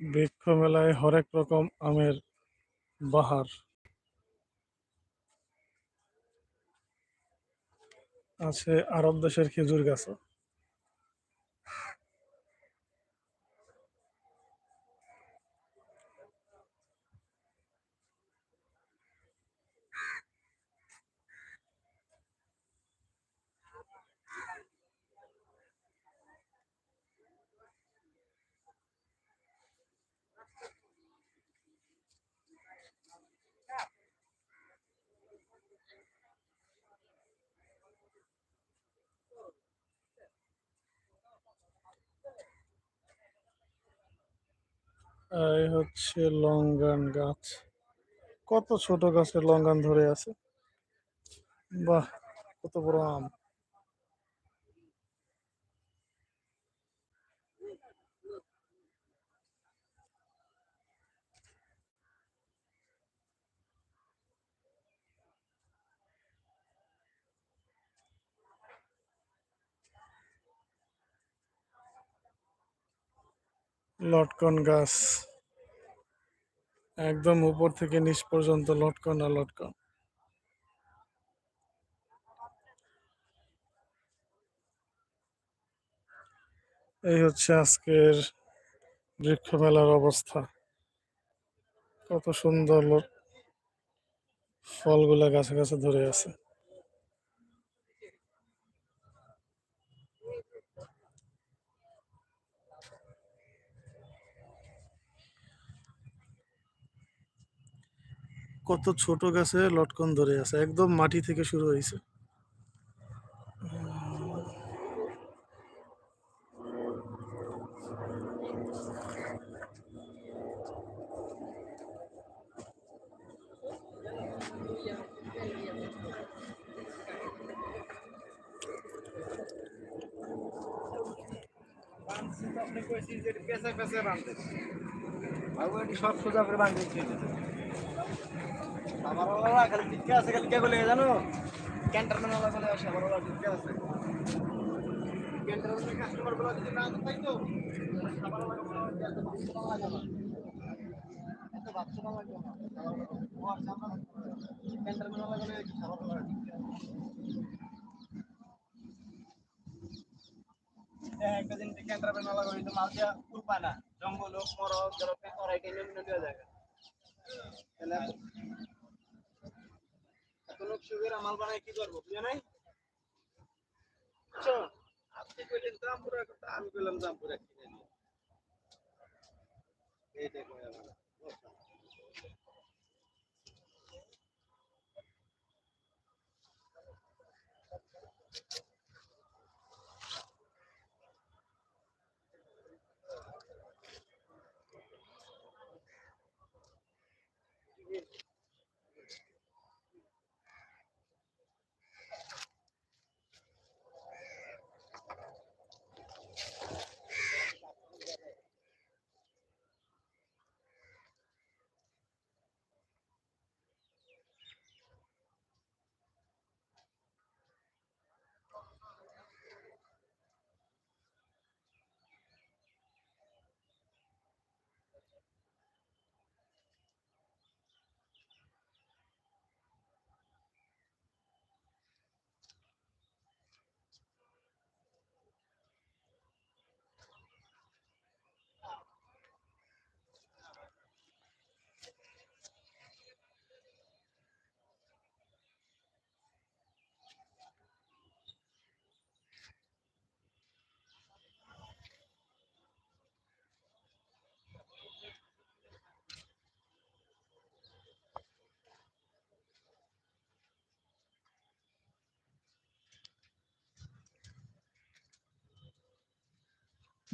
বৃক্ষ মেলায় হরেক রকম আমের বাহার। আছে আরব দেশের খেজুর গাছও। এই হচ্ছে লঙ্গান গাছ। কত ছোট গাছের লঙ্গান ধরে আছে। বাহ কত বড় আম। লটকন গাছ। একদম উপর থেকে নিচ পর্যন্ত লটকন আর লটকন। এই হচ্ছে আজকের বৃক্ষ মেলার অবস্থা। কত সুন্দর ফলগুলা গাছে গাছে ধরে আছে। কত ছোট গাছে লটকন ধরে আছে, একদম মাটি থেকে শুরু হয়েছে। সব সোজা করে ছিল আমার কে বলে জানো? ক্যান্টার মানে ওলা বলে আমার। আছে। তো মাল দিয়া উপায় না। জঙ্গল হোক, মরক জলপে করাই তাহলে করে মাল বানায় কি করবো বুঝে নাই চল আপনি কইলেন দাম পুরা কথা আমি কইলাম দাম পুরা কিনে নিয়ে এইটা কই আমার